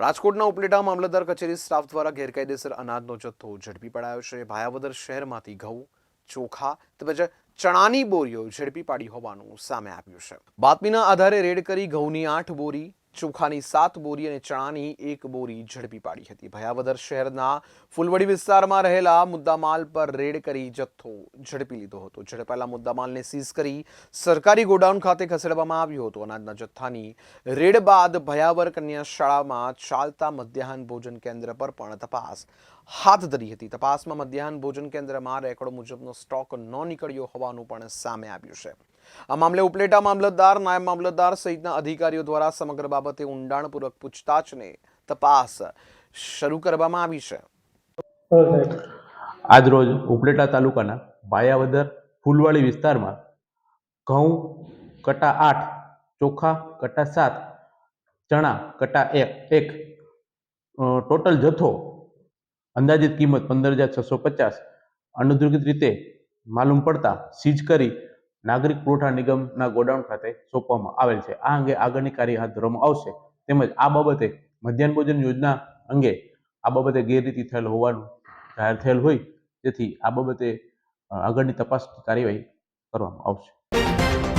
રાજકોટના ઉપલેટા મામલતદાર કચેરી સ્ટાફ દ્વારા ગેરકાયદેસર અનાજનો જથ્થો ઝડપી પડાયો છે. ભાયાવદર શહેરમાંથી ઘઉં, ચોખા તેમજ ચણાની બોરીઓ ઝડપી પાડી હોવાનું સામે આવ્યું છે. બાતમીના આધારે રેડ કરી ઘઉંની આઠ બોરી ચોખાની સાત બોરી અને ચણાની એક બોરી ઝડપી પાડી હતી. ભયાવદર શહેરના ફૂલવડી વિસ્તારમાં રહેલા મુદ્દામાલ પર રેડ કરી જથ્થો ઝડપી લીધો હતો. ઝડપાયેલા મુદ્દામાલને સીઝ કરી સરકારી ગોડાઉન ખાતે ખસેડવામાં આવ્યો હતો. અનાજના જથ્થાની રેડ બાદ ભયાવર કન્યા શાળામાં ચાલતા મધ્યાહન ભોજન કેન્દ્ર પર પણ તપાસ હાથ ધરી હતી. તપાસમાં મધ્યાહન ભોજન કેન્દ્રમાં રેકોર્ડ મુજબનો સ્ટોક ન નીકળ્યો હોવાનું પણ સામે આવ્યું છે. આ મામલે ઉપલેટા મામલતદાર નાયબ મામલતદાર સહિતના અધિકારીઓ દ્વારા સમગ્ર બાબતે ઊંડાણપૂર્વક પૂછતાછને તપાસ શરૂ કરવામાં આવી છે. આજરોજ ઉપલેટા તાલુકાના બાયાવદર ફૂલવાડી વિસ્તારમાં ઘઉં કટા આઠ, ચોખા કટા સાત, ચણા કટા એક એક ટોટલ જથ્થો અંદાજિત કિંમત પંદર હજાર છસો પચાસ અનધિકૃત રીતે માલુમ પડતા સીઝ કરી નાગરિક પુરવઠા નિગમના ગોડાઉન ખાતે સોંપવામાં આવેલ છે. આ અંગે આગળની કાર્ય હાથ ધરવામાં આવશે. તેમજ આ બાબતે મધ્યાહન ભોજન યોજના અંગે આ બાબતે ગેરરીતિ થયેલ હોવાનું જાહેર થયેલ હોય તેથી આ બાબતે આગળની તપાસ કાર્યવાહી કરવામાં આવશે.